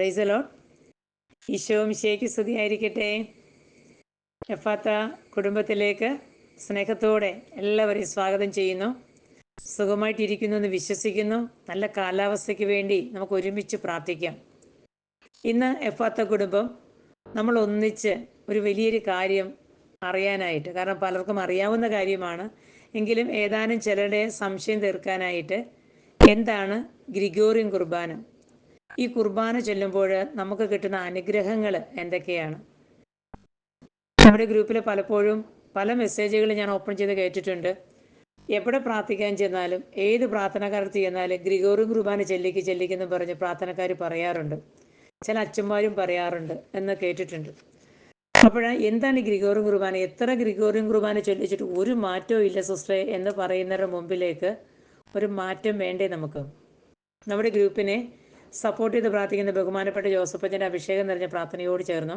പ്രൈസലോ ഈശോ മിശയ്ക്ക് സ്തുതിയായിരിക്കട്ടെ. എഫാത്ത കുടുംബത്തിലേക്ക് സ്നേഹത്തോടെ എല്ലാവരെയും സ്വാഗതം ചെയ്യുന്നു. സുഖമായിട്ടിരിക്കുന്നു എന്ന് വിശ്വസിക്കുന്നു. നല്ല കാലാവസ്ഥയ്ക്ക് വേണ്ടി നമുക്ക് ഒരുമിച്ച് പ്രാർത്ഥിക്കാം. ഇന്ന് എഫാത്ത കുടുംബം നമ്മൾ ഒന്നിച്ച് ഒരു വലിയൊരു കാര്യം അറിയാനായിട്ട് കാരണം പലർക്കും അറിയാവുന്ന കാര്യമാണ്. എങ്കിലും ഏതാനും ചിലരുടെ സംശയം തീർക്കാനായിട്ട് എന്താണ് ഗ്രിഗോറിയൻ കുർബാന? ഈ കുർബാന ചൊല്ലുമ്പോൾ നമുക്ക് കിട്ടുന്ന അനുഗ്രഹങ്ങൾ എന്തൊക്കെയാണ്? നമ്മുടെ ഗ്രൂപ്പിൽ പലപ്പോഴും പല മെസ്സേജുകൾ ഞാൻ ഓപ്പൺ ചെയ്ത് കേട്ടിട്ടുണ്ട്. എവിടെ പ്രാർത്ഥിക്കാൻ ചെന്നാലും ഏത് പ്രാർത്ഥനക്കാർ ചെന്നാലും ഗ്രിഗോറിയൻ കുർബാന ചെല്ലിക്ക് ചെല്ലിക്കെന്ന് പറഞ്ഞ് പ്രാർത്ഥനക്കാർ പറയാറുണ്ട്. ചില അച്ഛന്മാരും പറയാറുണ്ട് എന്ന് കേട്ടിട്ടുണ്ട്. അപ്പോൾ എന്താണ് ഈ ഗ്രിഗോറിയൻ കുർബാന? എത്ര ഗ്രിഗോറിയൻ കുർബാന ചൊല്ലിച്ചിട്ട് ഒരു മാറ്റവും ഇല്ല സിസ്റ്ററെ എന്ന് പറയുന്നവരുടെ മുമ്പിലേക്ക് ഒരു മാറ്റം വേണ്ടേ നമുക്ക്? നമ്മുടെ ഗ്രൂപ്പിനെ സപ്പോർട്ട് ചെയ്ത് പ്രാർത്ഥിക്കുന്ന ബഹുമാനപ്പെട്ട ജോസഫച്ചന്റെ അഭിഷേകം നിറഞ്ഞ പ്രാർത്ഥനയോട് ചേർന്നു.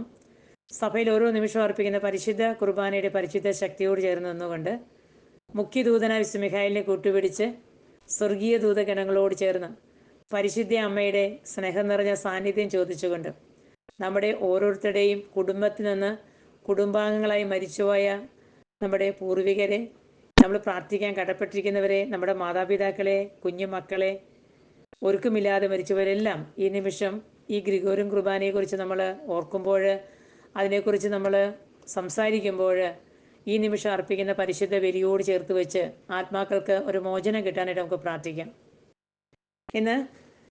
സഭയിൽ ഓരോ നിമിഷവും അർപ്പിക്കുന്ന പരിശുദ്ധ കുർബാനയുടെ പരിശുദ്ധ ശക്തിയോട് ചേർന്ന് നിന്നുകൊണ്ട് മുഖ്യദൂതനായ വിശ്വമിഖായലിനെ കൂട്ടുപിടിച്ച് സ്വർഗീയ ദൂതഗണങ്ങളോട് ചേർന്ന് പരിശുദ്ധ അമ്മയുടെ സ്നേഹം നിറഞ്ഞ സാന്നിധ്യം ചോദിച്ചുകൊണ്ട് നമ്മുടെ ഓരോരുത്തരുടെയും കുടുംബത്തിൽ നിന്ന് കുടുംബാംഗങ്ങളായി മരിച്ചുപോയ നമ്മുടെ പൂർവികരെ നമ്മൾ പ്രാർത്ഥിക്കാൻ കടപ്പെട്ടിരിക്കുന്നവരെ നമ്മുടെ മാതാപിതാക്കളെ കുഞ്ഞുമക്കളെ ഒരുക്കമില്ലാതെ മരിച്ചവരെല്ലാം ഈ നിമിഷം ഈ ഗ്രിഗോറിയൻ കുർബാനയെക്കുറിച്ച് നമ്മൾ ഓർക്കുമ്പോൾ അതിനെക്കുറിച്ച് നമ്മൾ സംസാരിക്കുമ്പോൾ ഈ നിമിഷം അർപ്പിക്കുന്ന പരിശുദ്ധ വെരിയോട് ചേർത്ത് വെച്ച് ആത്മാക്കൾക്ക് ഒരു മോചനം കിട്ടാനായിട്ട് നമുക്ക് പ്രാർത്ഥിക്കാം. ഇന്ന്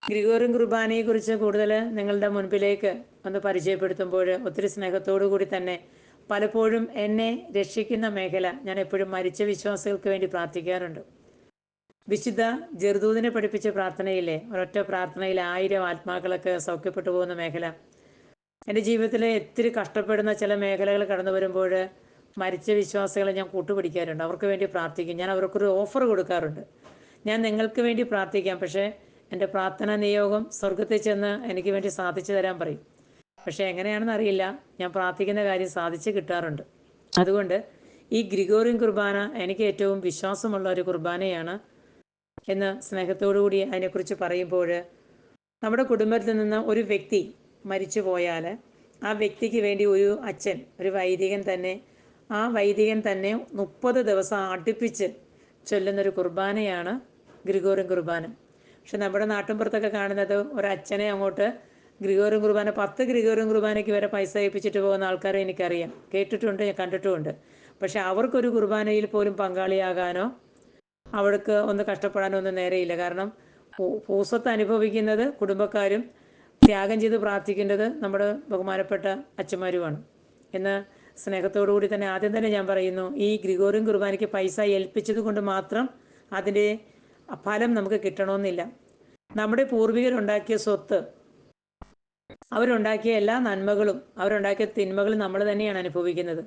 ഗ്രിഗോറിയൻ കുർബാനയെക്കുറിച്ച് കൂടുതൽ നിങ്ങളുടെ മുൻപിലേക്ക് ഒന്ന് പരിചയപ്പെടുത്തുമ്പോൾ ഒത്തിരി സ്നേഹത്തോടു കൂടി തന്നെ പലപ്പോഴും എന്നെ രക്ഷിക്കുന്ന മേഖല ഞാൻ എപ്പോഴും മരിച്ച വിശ്വാസികൾക്ക് വേണ്ടി പ്രാർത്ഥിക്കാറുണ്ട്. വിശുദ്ധ ജെർദൂദിനെ പഠിപ്പിച്ച പ്രാർത്ഥനയില്ലേ ഒരൊറ്റ പ്രാർത്ഥനയിൽ ആയിരം ആത്മാക്കളൊക്കെ സൗഖ്യപ്പെട്ടു പോകുന്ന മേഖല. എന്റെ ജീവിതത്തിലെ ഒത്തിരി കഷ്ടപ്പെടുന്ന ചില മേഖലകൾ കടന്നു വരുമ്പോൾ മരിച്ച വിശ്വാസികളെ ഞാൻ കൂട്ടുപിടിക്കാറുണ്ട്. അവർക്ക് വേണ്ടി പ്രാർത്ഥിക്കും. ഞാൻ അവർക്കൊരു ഓഫർ കൊടുക്കാറുണ്ട്. ഞാൻ നിങ്ങൾക്ക് വേണ്ടി പ്രാർത്ഥിക്കാം. പക്ഷേ എന്റെ പ്രാർത്ഥനാ നിയോഗം സ്വർഗത്തിൽ ചെന്ന് എനിക്ക് വേണ്ടി സാധിച്ചു തരാൻ പറയും. പക്ഷേ എങ്ങനെയാണെന്ന് അറിയില്ല. ഞാൻ പ്രാർത്ഥിക്കുന്ന കാര്യം സാധിച്ചു കിട്ടാറുണ്ട്. അതുകൊണ്ട് ഈ ഗ്രിഗോറിയൻ കുർബാന എനിക്ക് ഏറ്റവും വിശ്വാസമുള്ള ഒരു കുർബാനയാണ് എന്ന് സ്നേഹത്തോടുകൂടി അതിനെക്കുറിച്ച് പറയുമ്പോൾ നമ്മുടെ കുടുംബത്തിൽ നിന്ന് ഒരു വ്യക്തി മരിച്ചു പോയാൽ ആ വ്യക്തിക്ക് വേണ്ടി ഒരു അച്ഛൻ ഒരു വൈദികൻ തന്നെ ആ വൈദികൻ തന്നെ മുപ്പത് ദിവസം അടുപ്പിച്ച് ചൊല്ലുന്നൊരു കുർബാനയാണ് ഗ്രിഗോറും കുർബാന. പക്ഷെ നമ്മുടെ നാട്ടിൻപുറത്തൊക്കെ കാണുന്നത് ഒരു അച്ഛനെ അങ്ങോട്ട് ഗ്രിഗോറും കുർബാന പത്ത് ഗ്രിഗോറും കുർബാനയ്ക്ക് വരെ പൈസ ഏൽപ്പിച്ചിട്ട് പോകുന്ന ആൾക്കാരെ എനിക്കറിയാം. കേട്ടിട്ടുണ്ട് കണ്ടിട്ടുമുണ്ട്. പക്ഷെ അവർക്കൊരു കുർബാനയിൽ പോലും പങ്കാളിയാകാനോ അവൾക്ക് ഒന്ന് കഷ്ടപ്പെടാനൊന്നും നേരെയില്ല. കാരണം പൂസത്ത് അനുഭവിക്കുന്നത് കുടുംബക്കാരും ത്യാഗം ചെയ്ത് പ്രാർത്ഥിക്കേണ്ടത് നമ്മുടെ ബഹുമാനപ്പെട്ട അച്ഛന്മാരുമാണ്. എന്ന് സ്നേഹത്തോടുകൂടി തന്നെ ആദ്യം തന്നെ ഞാൻ പറയുന്നു ഈ ഗ്രിഗോറിയൻ കുർബാനയ്ക്ക് പൈസ ഏൽപ്പിച്ചത് കൊണ്ട് മാത്രം അതിന്റെ ഫലം നമുക്ക് കിട്ടണമെന്നില്ല. നമ്മുടെ പൂർവികരുണ്ടാക്കിയ സ്വത്ത് അവരുണ്ടാക്കിയ എല്ലാ നന്മകളും അവരുണ്ടാക്കിയ തിന്മകളും നമ്മൾ തന്നെയാണ് അനുഭവിക്കുന്നത്.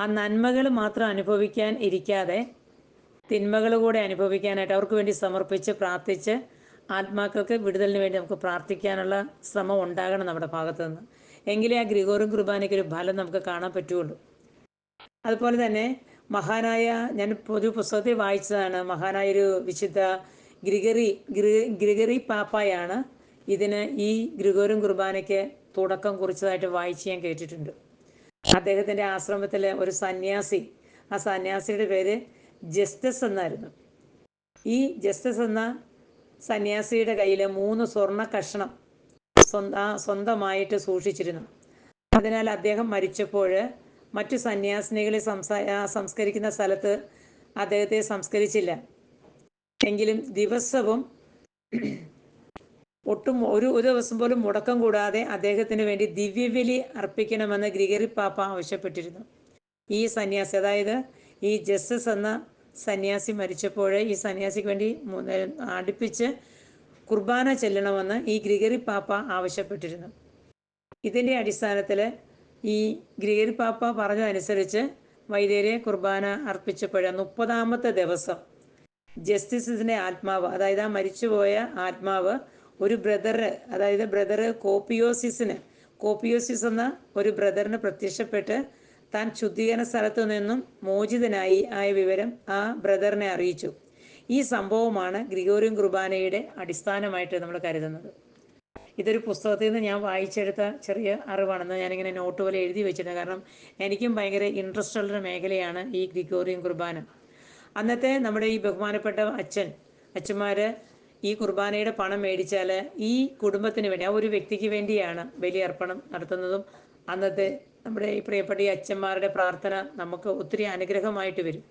ആ നന്മകൾ മാത്രം അനുഭവിക്കാൻ ഇരിക്കാതെ തിന്മകൾ കൂടെ അനുഭവിക്കാനായിട്ട് അവർക്ക് വേണ്ടി സമർപ്പിച്ച് പ്രാർത്ഥിച്ച് ആത്മാക്കൾക്ക് വിടുതലിന് വേണ്ടി നമുക്ക് പ്രാർത്ഥിക്കാനുള്ള ശ്രമം ഉണ്ടാകണം നമ്മുടെ ഭാഗത്തു നിന്ന് എങ്കിലേ ആ ഗ്രിഗോറും കുർബാനയ്ക്ക് ഒരു ഫലം നമുക്ക് കാണാൻ പറ്റുള്ളൂ അതുപോലെ തന്നെ മഹാനായ ഞാൻ പൊതു പുസ്തകത്തിൽ വായിച്ചതാണ്. മഹാനായ ഒരു വിശുദ്ധ ഗ്രിഗറി ഗ്രിഗറി പാപ്പായാണ് ഇതിന് ഈ ഗ്രിഗോറും കുർബാനയ്ക്ക് തുടക്കം കുറിച്ചതായിട്ട് വായിച്ച് ഞാൻ കേട്ടിട്ടുണ്ട്. അദ്ദേഹത്തിന്റെ ആശ്രമത്തിലെ ഒരു സന്യാസി ആ സന്യാസിയുടെ പേര് ജസ്റ്റസ് എന്നായിരുന്നു. ഈ ജസ്റ്റിസ് എന്ന സന്യാസിയുടെ കയ്യിലെ മൂന്ന് സ്വർണ കഷ്ണം സ്വന്ത സ്വന്തമായിട്ട് സൂക്ഷിച്ചിരുന്നു. അതിനാൽ അദ്ദേഹം മരിച്ചപ്പോൾ മറ്റു സന്യാസിനികളെ സംസാ സംസ്കരിക്കുന്ന സ്ഥലത്ത് അദ്ദേഹത്തെ സംസ്കരിച്ചില്ല. എങ്കിലും ദിവസവും ഒട്ടും ഒരു ഒരു ദിവസം പോലും മുടക്കം കൂടാതെ അദ്ദേഹത്തിന് വേണ്ടി ദിവ്യബലി അർപ്പിക്കണമെന്ന് ഗ്രിഗറി പാപ്പ ആവശ്യപ്പെട്ടിരുന്നു. ഈ സന്യാസി അതായത് ഈ ജസ്റ്റിസ് എന്ന സന്യാസി മരിച്ചപ്പോൾ ഈ സന്യാസിക്ക് വേണ്ടി അടുപ്പിച്ച് കുർബാന ചെല്ലണമെന്ന് ഈ ഗ്രിഗറി പാപ്പ ആവശ്യപ്പെട്ടിരുന്നു. ഇതിന്റെ അടിസ്ഥാനത്തിൽ ഈ ഗ്രിഗറി പാപ്പ പറഞ്ഞതനുസരിച്ച് വൈദ്യരെ കുർബാന അർപ്പിച്ചപ്പോൾ മുപ്പതാമത്തെ ദിവസം ജസ്റ്റിസിന്റെ ആത്മാവ് അതായത് ആ മരിച്ചുപോയ ആത്മാവ് ഒരു ബ്രദറ് അതായത് ബ്രദറ് കോപ്പിയോസിസിന് കോപ്പിയോസിസ് എന്ന ഒരു ബ്രദറിന് പ്രത്യക്ഷപ്പെട്ട് താൻ ശുദ്ധീകരണ സ്ഥലത്തു നിന്നും മോചിതനായി ആയ വിവരം ആ ബ്രദറിനെ അറിയിച്ചു. ഈ സംഭവമാണ് ഗ്രിഗോറിയൻ കുർബാനയുടെ അടിസ്ഥാനമായിട്ട് നമ്മൾ കരുതുന്നത്. ഇതൊരു പുസ്തകത്തിൽ നിന്ന് ഞാൻ വായിച്ചെടുത്ത ചെറിയ അറിവാണെന്ന് ഞാനിങ്ങനെ നോട്ട് പോലെ എഴുതി വെച്ചിട്ടുണ്ട്. കാരണം എനിക്കും ഭയങ്കര ഇൻട്രസ്റ്റ് ഉള്ളൊരു മേഖലയാണ് ഈ ഗ്രിഗോറിയൻ കുർബാന. അന്നത്തെ നമ്മുടെ ഈ ബഹുമാനപ്പെട്ട അച്ഛൻ അച്ഛന്മാർ ഈ കുർബാനയുടെ പണം മേടിച്ചാൽ ഈ കുടുംബത്തിന് വേണ്ടി ആ ഒരു വ്യക്തിക്ക് വേണ്ടിയാണ് ബലിയർപ്പണം നടത്തുന്നതും അന്നത്തെ നമ്മുടെ ഈ പ്രിയപ്പെട്ട ഈ അച്ഛന്മാരുടെ പ്രാർത്ഥന നമുക്ക് ഒത്തിരി അനുഗ്രഹമായിട്ട് വരും.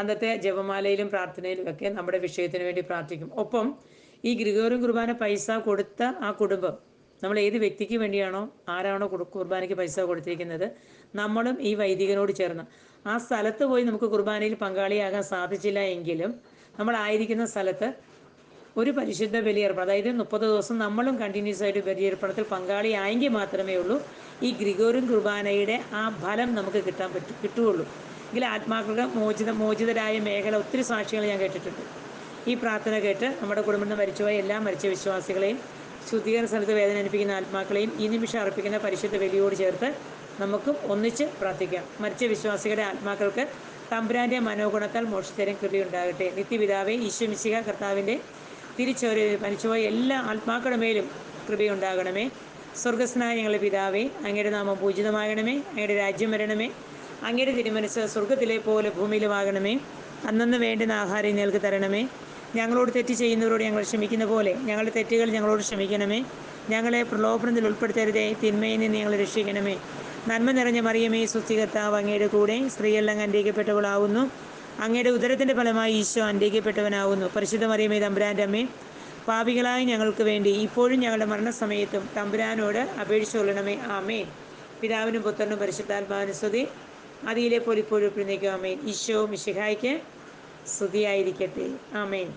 അന്നത്തെ ജപമാലയിലും പ്രാർത്ഥനയിലും ഒക്കെ നമ്മുടെ വിഷയത്തിന് വേണ്ടി പ്രാർത്ഥിക്കും. ഒപ്പം ഈ ഗ്രിഗോറിയൻ കുർബാന പൈസ കൊടുത്ത ആ കുടുംബം നമ്മൾ ഏത് വ്യക്തിക്ക് വേണ്ടിയാണോ ആരാണോ കുർബാനയ്ക്ക് പൈസ കൊടുത്തിരിക്കുന്നത് നമ്മളും ഈ വൈദികനോട് ചേർന്ന്. ആ സ്ഥലത്ത് പോയി നമുക്ക് കുർബാനയിൽ പങ്കാളിയാകാൻ സാധിച്ചില്ല എങ്കിലും നമ്മളായിരിക്കുന്ന സ്ഥലത്ത് ഒരു പരിശുദ്ധ ബലിയർപ്പണം. അതായത് മുപ്പത് ദിവസം നമ്മളും കണ്ടിന്യൂസ് ആയിട്ട് ബലിയർപ്പണത്തിൽ പങ്കാളിയായെങ്കിൽ മാത്രമേ ഉള്ളൂ. ഈ ഗ്രിഗോറിയൻ കുർബാനയുടെ ആ ഫലം നമുക്ക് കിട്ടാൻ പറ്റും കിട്ടുകയുള്ളൂ. എങ്കിൽ ആത്മാക്കൾക്ക് മോചിത മോചിതരായ മേഖല ഒത്തിരി സാക്ഷികൾ ഞാൻ കേട്ടിട്ടുണ്ട്. ഈ പ്രാർത്ഥന കേട്ട് നമ്മുടെ കുടുംബത്തിൽ മരിച്ചുപോയ എല്ലാ മരിച്ച വിശ്വാസികളെയും ശുദ്ധീകരണ സ്ഥലത്ത് വേദന അനുഭവിക്കുന്ന ആത്മാക്കളെയും ഈ നിമിഷം അർപ്പിക്കുന്ന പരിശുദ്ധ ബലിയോട് ചേർത്ത് നമുക്കും ഒന്നിച്ച് പ്രാർത്ഥിക്കാം. മരിച്ച വിശ്വാസികളുടെ ആത്മാക്കൾക്ക് തമ്പുരാന്റെ മനോഗുണത്താൽ മോക്ഷത്തരം ഉണ്ടാകട്ടെ നിത്യപിതാവേ ഈശ്വമിശിക കർത്താവിന്റെ തിരിച്ചൊരു മരിച്ചുപോയ എല്ലാ ആത്മാക്കളുടെ മേലും കൃപയുണ്ടാകണമേ. സ്വർഗസ്നായ ഞങ്ങളുടെ പിതാവേ അങ്ങയുടെ നാമം പൂജിതമാകണമേ. അങ്ങയുടെ രാജ്യം വരണമേ. അങ്ങയുടെ തിരുമനസ് സ്വർഗത്തിലെ പോലെ ഭൂമിയിലുമാകണമേ. അന്നന്ന് വേണ്ടുന്ന ആഹാരം ഞങ്ങൾക്ക് തരണമേ. ഞങ്ങളോട് തെറ്റ് ചെയ്യുന്നവരോട് ഞങ്ങൾ ക്ഷമിക്കുന്ന പോലെ ഞങ്ങളുടെ തെറ്റുകൾ ഞങ്ങളോട് ക്ഷമിക്കണമേ. ഞങ്ങളെ പ്രലോഭനത്തിൽ ഉൾപ്പെടുത്തരുതേ. തിന്മയിൽ നിന്ന് ഞങ്ങളെ രക്ഷിക്കണമേ. നന്മ നിറഞ്ഞ മറിയമേ സുസ്ഥികർത്താവ് അങ്ങയുടെ കൂടെ സ്ത്രീയെല്ലാം അന്വേഷിക്കപ്പെട്ടവളാവുന്നു അങ്ങയുടെ ഉദരത്തിന്റെ ഫലമായി ഈശോ അന്വേഷിക്കപ്പെട്ടവനാവുന്നു പരിശുദ്ധ മറിയമേ തമ്പുരാന്റെ അമ്മേ പാപികളായ ഞങ്ങൾക്ക് വേണ്ടി ഇപ്പോഴും ഞങ്ങളുടെ മരണസമയത്തും തമ്പുരാനോട് അപേക്ഷിച്ചുകൊള്ളണമേ ആമേ പിതാവിനും പുത്രനും പരിശുദ്ധാത്മാവിനും സ്തുതി. അതിയിലെ പോലെ ഇപ്പോഴും പിന്നേക്കും ഈശോ മിശിഹായ്ക്ക് സ്തുതിയായിരിക്കട്ടെ. ആമേൻ.